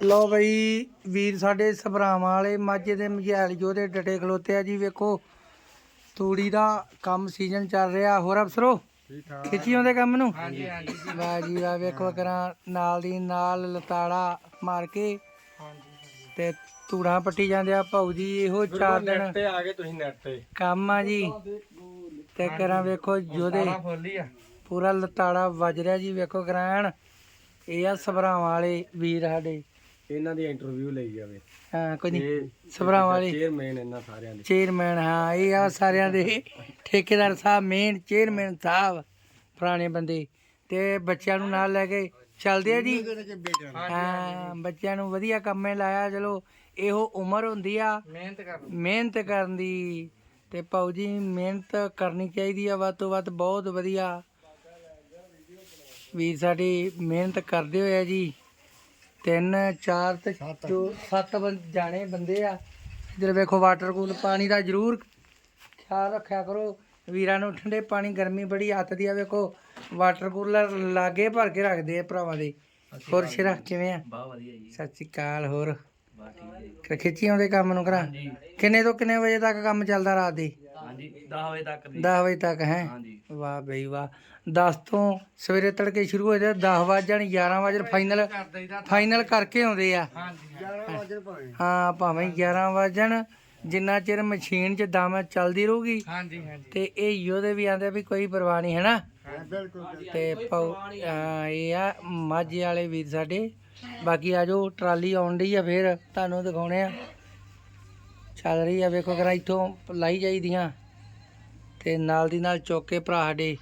ਲੋ ਬਈ ਵੀਰ ਸਾਡੇ ਸਭਰਾਵਾਂ ਵਾਲੇ ਮਾਝੇ ਦੇ ਮਝੈਲ ਜੋਧੇ ਡਟੇ ਖਲੋਤੇ ਆ ਜੀ ਵੇਖੋ ਤੂੜੀ ਦਾ ਕੰਮ ਸੀਜ਼ਨ ਚੱਲ ਰਿਹਾ। ਹੋਰ ਅਫਸਰੋ ਖਿੱਚੀ ਆਉਂਦੇ ਕੰਮ ਨੂੰ? ਹਾਂਜੀ ਹਾਂਜੀ। ਵਾਹ ਜੀ ਵਾਹ ਵੇਖੋ ਕਰਾਂ ਨਾਲ ਦੀ ਨਾਲ ਲਤਾੜਾ ਮਾਰ ਕੇ ਤੇ ਤੂੜਾਂ ਪੱਟੀ ਜਾਂਦੇ ਆ ਭਾਊ ਜੀ ਇਹੋ ਚਾਰ ਦਿਨ ਤੇ ਆ ਗਏ ਤੁਸੀਂ ਨੈਟ ਤੇ। ਕੰਮ ਆ ਜੀ। ਤੇ ਕਰਾਂ ਵੇਖੋ ਆ। ਪੂਰਾ ਲਤਾੜਾ ਵੱਜ ਰਿਹਾ ਜੀ ਵੇਖੋ ਗ੍ਰਹਿਣ ਇਹ ਆ ਸਭਰਾਵਾਂ ਵਾਲੇ ਵੀਰ ਸਾਡੇ। ਇਹਨਾਂ ਦੀ ਇੰਟਰਵਿਊ ਲਈ ਜਾਵੇ। ਹਾਂ ਕੋਈ ਨਹੀਂ ਸਭਰਾਵਾਂ ਵਾਲੇ। ਚੇਅਰਮੈਨ ਇਹਨਾਂ ਸਾਰਿਆਂ ਦੇ। ਚੇਅਰਮੈਨ ਹਾਂ ਇਹ ਆ ਸਾਰਿਆਂ ਦੇ। ਠੇਕੇਦਾਰ ਸਾਹਿਬ ਮੇਨ ਚੇਅਰਮੈਨ ਸਾਹਿਬ ਪੁਰਾਣੇ ਬੰਦੇ। ਤੇ ਬੱਚਿਆਂ ਨੂੰ ਨਾਲ ਲੈ ਕੇ ਚੱਲਦੇ ਆ ਜੀ। ਹਾਂ ਬੱਚਿਆਂ ਨੂੰ ਵਧੀਆ ਕੰਮੇ ਲਾਇਆ ਚਲੋ ਇਹੋ ਉਮਰ ਹੁੰਦੀ ਆ। ਮਿਹਨਤ ਕਰ ਮਿਹਨਤ ਕਰਨ ਦੀ। ਤੇ ਪਾਉ ਜੀ ਮਿਹਨਤ ਕਰਨੀ ਚਾਹੀਦੀ ਆ ਵੱਧ ਤੋਂ ਵੱਧ ਬਹੁਤ ਵਧੀਆ। ਵੀਰ ਸਾਡੇ ਮਿਹਨਤ ਕਰਦੇ ਹੋਏ ਆ ਜੀ। ਤਿੰਨ ਚਾਰ ਤੇ ਚੋ- ਸੱਤ ਬੰ- ਜਾਣੇ ਬੰਦੇ ਆ। ਇਧਰ ਵੇਖੋ ਵਾਟਰ ਕੂਲ ਪਾਣੀ ਦਾ ਜ਼ਰੂਰ ਖਿਆਲ ਰੱਖਿਆ ਕਰੋ। ਵੀਰਾਂ ਨੂੰ ਠੰਡੇ ਪਾਣੀ ਗਰਮੀ ਬੜੀ ਹੱਥ ਦੀ ਆ। ਵੇਖੋ ਵਾਟਰ ਕੂਲਰ ਲਾਗੇ ਭਰ ਕੇ ਰੱਖਦੇ ਆ ਭਰਾਵਾਂ ਦੇ। ਹੋਰ ਸ਼ਿਰਾ ਕਿਵੇਂ ਆ? ਬਹੁਤ ਵਧੀਆ ਜੀ। ਸਤਿ ਸ਼੍ਰੀ ਅਕਾਲ ਹੋਰ। ਬਹੁਤ ਠੀਕ ਹੈ ਜੀ। ਕਿ ਖਿੱਚੀ ਆਉਂਦੇ ਕੰਮ ਨੂੰ ਕਰਾਂ? ਕਿੰਨੇ ਤੋਂ ਕਿੰਨੇ ਵਜੇ ਤੱਕ ਕੰਮ ਚੱਲਦਾ ਰਾਤ ਦੇ? ਹਾਂਜੀ 10 ਵਜੇ ਤੱਕ ਦੀ। 10 ਵਜੇ ਤੱਕ ਹੈ? ਹਾਂਜੀ। ਵਾਹ ਬਈ ਵਾਹ। 10 ਤੋਂ ਸਵੇਰੇ ਤੜਕੇ ਸ਼ੁਰੂ ਹੋ ਜਾਂਦੇ 10 ਵਜੇ ਜਾਣ 11 ਵਜੇ ਫਾਈਨਲ ਫਾਈਨਲ ਕਰਕੇ ਆਉਂਦੇ ਆ। ਹਾਂ ਭਾਵੇਂ 11 ਵਜਣ ਜਿੰਨਾ ਚਿਰ ਮਸ਼ੀਨ 'ਚ ਦਮ ਚੱਲਦੀ ਰਹੂਗੀ ਹਾਂਜੀ ਹਾਂਜੀ। ਤੇ ਇਹ ਯੋਧੇ ਵੀ ਆਂਦੇ ਵੀ ਕੋਈ ਪਰਵਾਹ ਨਹੀਂ ਹੈ ਨਾ ਤੇ ਇਹ ਆ ਮਾਝੇ ਵਾਲੇ ਵੀਰ ਸਾਡੇ। ਬਾਕੀ ਆ ਜੋ ਟਰਾਲੀ ਆਉਣ ਡਈ ਆ ਫੇਰ ਤੁਹਾਨੂੰ ਦਿਖਾਉਣੇ ਆ। ਚੱਲ ਰਹੀ ਆ, ਵੇਖੋ ਕਰਾਂ ਇੱਥੋਂ ਲਾਈ ਜਾਈਦੀਆਂ ਤੇ ਨਾਲ ਦੀ ਨਾਲ ਚੁੱਕ ਕੇ ਭਰਾ ਸਾਡੇ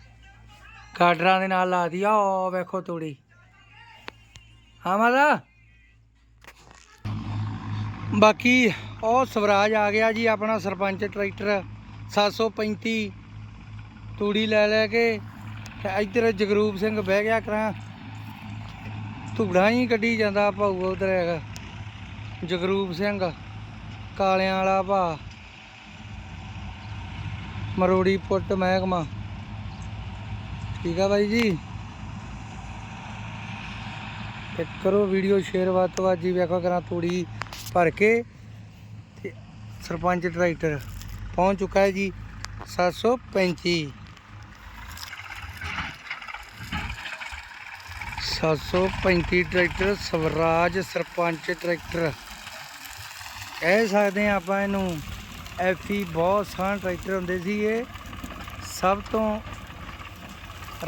ਗਾਡਰਾਂ ਦੇ ਨਾਲ ਲਾ ਦੀ। ਆ ਉਹ ਵੇਖੋ ਤੂੜੀ। ਹਾਂ ਮਾਤਾ। ਬਾਕੀ ਉਹ ਸਵਰਾਜ ਆ ਗਿਆ ਜੀ, ਆਪਣਾ ਸਰਪੰਚ ਟਰੈਕਟਰ 735 ਤੂੜੀ ਲੈ ਲੈ ਕੇ ਇੱਧਰ ਜਗਰੂਪ ਸਿੰਘ ਬਹਿ ਗਿਆ ਕਰਾਂ। ਧੂੜਾ ਹੀ ਕੱਢੀ ਜਾਂਦਾ ਭਾਊ ਉਧਰ ਹੈਗਾ, ਜਗਰੂਪ ਸਿੰਘ। ਕਾਲਿਆਂ ਵਾਲਾ ਭਾ ਮਰੋੜੀ ਪੁੱਟ ਮਹਿਕਮਾ। ਠੀਕ ਆ ਬਾਈ ਜੀ। ਤੇ ਕਰੋ, ਵੀਡੀਓ ਸ਼ੇਅਰ ਵੱਧ ਤੋਂ ਵੱਧ ਜੀ ਵੇਖੋ ਕਰਾਂ ਤੂੜੀ ਭਰ ਕੇ ਤੇ ਸਰਪੰਚ ਟਰੈਕਟਰ ਪਹੁੰਚ ਚੁੱਕਾ ਹੈ ਜੀ 735 735 ਟਰੈਕਟਰ, ਸਵਰਾਜ ਸਰਪੰਚ ਟਰੈਕਟਰ। ਕਹਿ ਸਕਦੇ ਹਾਂ ਆਪਾਂ ਇਹਨੂੰ ਐਫੀ ਬਹੁਤ ਸਾਂ ਟਰੈਕਟਰ ਹੁੰਦੇ ਸੀ ਇਹ ਸਭ ਤੋਂ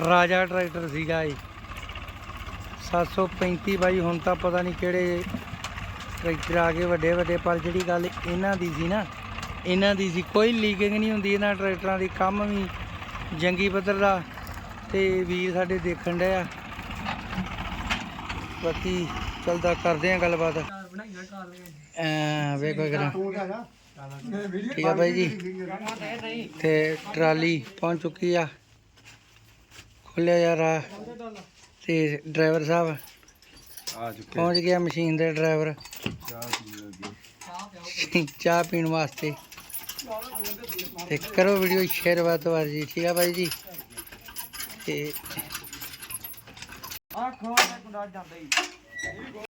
ਰਾਜਾ ਟਰੈਕਟਰ ਸੀਗਾ ਇਹ। 735 ਬਾਈ, ਹੁਣ ਤਾਂ ਪਤਾ ਨਹੀਂ ਕਿਹੜੇ ਟਰੈਕਟਰ ਆ ਗਏ, ਵੱਡੇ ਵੱਡੇ, ਪਰ ਜਿਹੜੀ ਗੱਲ ਇਹਨਾਂ ਦੀ ਸੀ ਨਾ, ਇਹਨਾਂ ਦੀ ਸੀ। ਕੋਈ ਲੀਕਿੰਗ ਨਹੀਂ ਹੁੰਦੀ ਇਹਨਾਂ ਟਰੈਕਟਰਾਂ ਦੀ, ਕੰਮ ਵੀ ਜੰਗੀ ਪੱਧਰ ਦਾ, ਤੇ ਵੀਰ ਸਾਡੇ ਦੇਖਣ ਡਿਆ ਬਾਕੀ ਚਲਦਾ ਕਰਦੇ ਆ ਗੱਲਬਾਤ। ਐ ਵੇਖੋ ਕਰਾਂ। ਠੀਕ ਆ ਬਾਈ ਜੀ। ਤੇ ਟਰਾਲੀ ਪਹੁੰਚ ਚੁੱਕੀ ਆ। ਖੋਲਿਆ ਯਾਰ ਆ ਤੇ ਡਰਾਈਵਰ ਸਾਹਿਬ ਆ ਚੁੱਕੇ। ਪਹੁੰਚ ਗਿਆ ਮਸ਼ੀਨ ਦੇ ਡਰਾਈਵਰ। ਚਾਹ ਪੀਣ ਵਾਸਤੇ। ਤੇ ਕਰੋ ਵੀਡੀਓ ਸ਼ੇਅਰ ਵੱਧ ਤੋਂ ਵੱਧ ਜੀ। ਠੀਕ ਆ ਬਾਈ ਜੀ। ਤੇ ਆ ਖਵਾ ਕੁੰਡਾ ਜਾਂਦਾ ਹੀ।